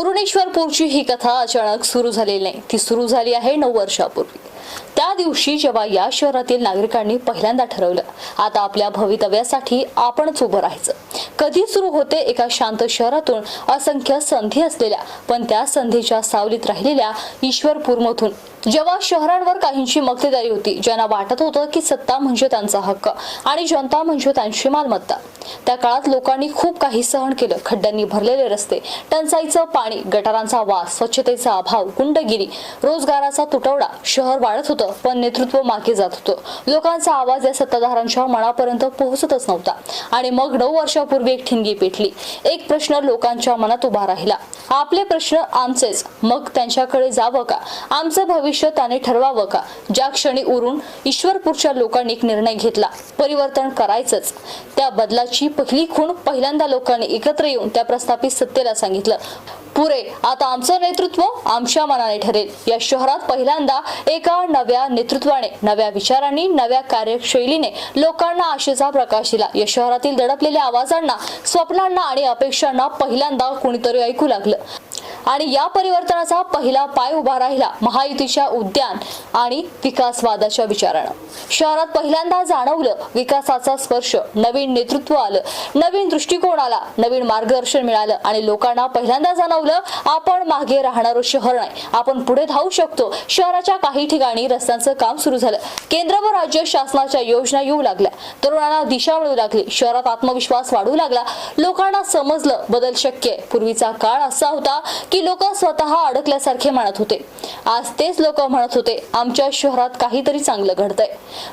पुरणेश्वरपूरची ही कथा अचानक सुरू झालेली नाही. ती सुरू झाली आहे नऊ वर्षापूर्वी. त्या दिवशी जेव्हा या शहरातील नागरिकांनी पहिल्यांदा ठरवलं आता आपल्या भवितव्यासाठी आपणच उभं राहायचं. कधी सुरू होते एका शांत शहरातून असंख्य संधी असलेल्या पण त्या संधीच्या सावलीत राहिलेल्या ईश्वरपूरमधून. जेव्हा शहरांवर काहींची मक्तेदारी होती ज्यांना वाटत होतं की सत्ता म्हणजे त्यांचा हक्क आणि जनता म्हणजे त्यांची मालमत्ता. त्या काळात लोकांनी खूप काही सहन केलं. खड्ड्यांनी भरलेले रस्ते टंचाईचं पाणी गटारांचा वास स्वच्छतेचा अभाव गुंडगिरी रोजगाराचा तुटवडा शहर वाढत होतं पण नेतृत्व मागे जात होतं. लोकांचा आवाज या सत्ताधारांच्या मनापर्यंत पोहोचतच नव्हता. आणि मग नऊ वर्षापूर्वी एक ठिणगी पेटली. एक प्रश्न लोकांच्या मनात उभा राहिला. आपले प्रश्न आमचेच. मग त्यांच्याकडे जावं का? आमचं भविष्य त्याने ठरवावं का? ज्या क्षणी उरून ईश्वरपूरच्या लोकांनी एक निर्णय घेतला. परिवर्तन करायचंच. त्या बदलाची पहिली खूण पहिल्यांदा लोकांनी एकत्र येऊन त्या प्रस्थापित सत्तेला सांगितलं. पुरे. आता आमचं नेतृत्व आमच्या मनाने ठरेल. या शहरात पहिल्यांदा एका नव्या नेतृत्वाने नव्या विचारांनी नव्या कार्यशैलीने लोकांना आशेचा प्रकाश दिला. या शहरातील दडपलेल्या आवाजांना स्वप्नांना आणि अपेक्षांना पहिल्यांदा कुणीतरी ऐकू लागलं. आणि या परिवर्तनाचा पहिला पाय उभा राहिला महायुतीच्या उद्यान आणि विकासवादाच्या विचारानं. शहरात पहिल्यांदा जाणवलं विकासाचा स्पर्श नवीन नेतृत्व आलं नवीन दृष्टिकोन आला नवीन मार्गदर्शन मिळालं आणि लोकांना पहिल्यांदा जाणवलं आपण मागे राहणारं शहर नाही. आपण पुढे धावू शकतो. शहराच्या काही ठिकाणी रस्त्यांचं काम सुरू झालं. केंद्र व राज्य शासनाच्या योजना येऊ लागल्या. तरुणांना दिशा मिळू लागली. शहरात आत्मविश्वास वाढू लागला. लोकांना समजलं बदल शक्य पूर्वीचा काळ असा होता की लोक स्वतः अडकल्यासारखे म्हणत होते. आज तेच लोक म्हणत होते आमच्या शहरात काहीतरी चांगलं घडतंय.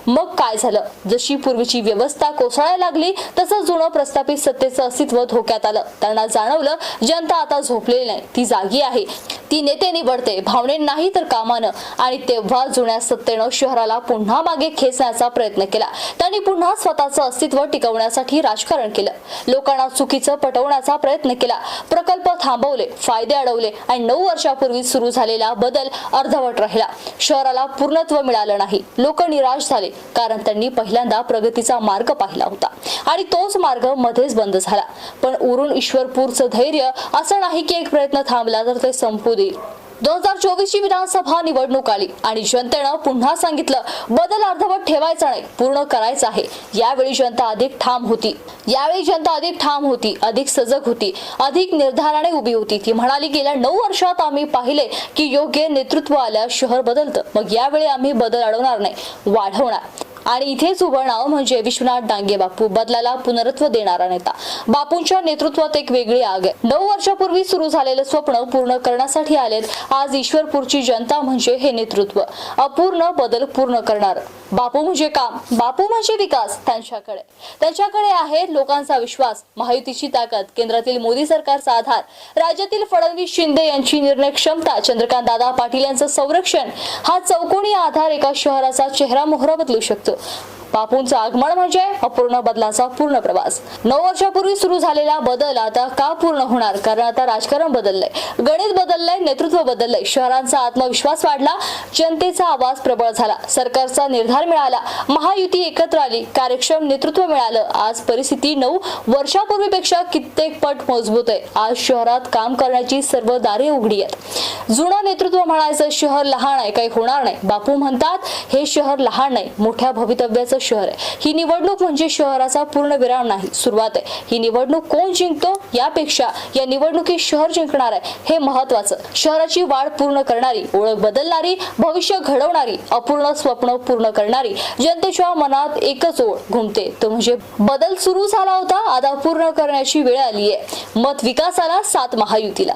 मग काय झालं? जशी पूर्वीची व्यवस्था कोसळायला लागली तसं जुनं प्रस्थापित सत्तेचं अस्तित्व धोक्यात आलं. त्यांना जाणवलं जनता आता झोपलेली नाही. ती जागी आहे. ती नेते निवडते भावने नाही तर कामानं. आणि तेव्हा जुन्या सत्तेनं शहराला पुन्हा मागे खेचण्याचा प्रयत्न केला. त्यांनी पुन्हा स्वतःचं अस्तित्व टिकवण्यासाठी राजकारण केलं. लोकांना चुकीचं पटवण्याचा प्रयत्न केला. प्रकल्प थांबवले फायदे अडवले आणि नऊ वर्षापूर्वी सुरू झालेला बदल अर्धवट राहिला. शहराला पूर्णत्व मिळालं नाही. लोक निराश झाले कारण त्यांनी पहिल्यांदा प्रगतीचा मार्ग पाहिला होता आणि तोच मार्ग मध्येच बंद झाला. पण उरून ईश्वरपूरचं धैर्य असं नाही की एक प्रयत्न थांबला तर ते संपू देईल. दोन हजार चोवीस ची विधानसभा निवडणूक आली आणि जनतेनं पुन्हा सांगितलं बदल अर्धवट ठेवायचा नाही पूर्ण करायचा आहे. यावेळी जनता अधिक ठाम होती. यावेळी जनता अधिक ठाम होती अधिक सजग होती अधिक निर्धाराने उभी होती. ती म्हणाली गेल्या नऊ वर्षात आम्ही पाहिले की योग्य नेतृत्व आल्यास शहर बदलतं. मग यावेळी आम्ही बदल अडवणार नाही वाढवणार. आणि इथेच उभं नाव म्हणजे विश्वनाथ डांगे बापू बदलाला पुनरत्व देणारा नेता. बापूंच्या नेतृत्वात एक वेगळी आग आहे. नऊ वर्षापूर्वी सुरू झालेलं स्वप्न पूर्ण करण्यासाठी आलेत. आज ईश्वरपूरची जनता म्हणजे हे नेतृत्व. अपूर्ण बदल पूर्ण करणार. बापू म्हणजे काम. बापू म्हणजे विकास. त्यांच्याकडे. त्यांच्याकडे आहे लोकांचा विश्वास महायुतीची ताकद केंद्रातील मोदी सरकारचा आधार राज्यातील फडणवीस शिंदे यांची निर्णय क्षमता चंद्रकांत दादा पाटील यांचं संरक्षण. हा चौकोनी आधार एका शहराचा चेहरा मोहरा बदलू शकतो. it. बापूंचं आगमन म्हणजे अपूर्ण बदलाचा पूर्ण प्रवास. नऊ वर्षापूर्वी सुरू झालेला बदल आता का पूर्ण होणार? कारण आता राजकारण बदललंय. गणित बदललंय नेतृत्व बदललंय. शहरांचा आत्मविश्वास वाढला जनतेचा आवाज प्रबळ झाला. सरकारचा निर्धार मिळाला. महायुती एकत्र आली. कार्यक्षम नेतृत्व मिळालं. आज परिस्थिती नऊ वर्षापूर्वीपेक्षा कित्येक पट मजबूत आहे. आज शहरात काम करण्याची सर्व दारे उघडी आहेत. जुनं नेतृत्व म्हणायचं शहर लहान आहे काही होणार नाही. बापू म्हणतात हे शहर लहान नाही. मोठ्या भवितव्याचं शहर आहे. ही निवडणूक म्हणजे शहराचा पूर्ण विराम नाही सुरुवात आहे. ही निवडणूक कोण जिंकतो यापेक्षा या निवडणुकीत शहर जिंकणार आहे हे महत्वाचं शहराची वाढ पूर्ण करणारी ओळख बदलणारी भविष्य घडवणारी अपूर्ण स्वप्न पूर्ण करणारी जनतेच्या मनात एकच ओळ घुमते. तो म्हणजे बदल सुरू झाला होता आता पूर्ण करण्याची वेळ आली आहे मत विकासाला सात महायुतीला.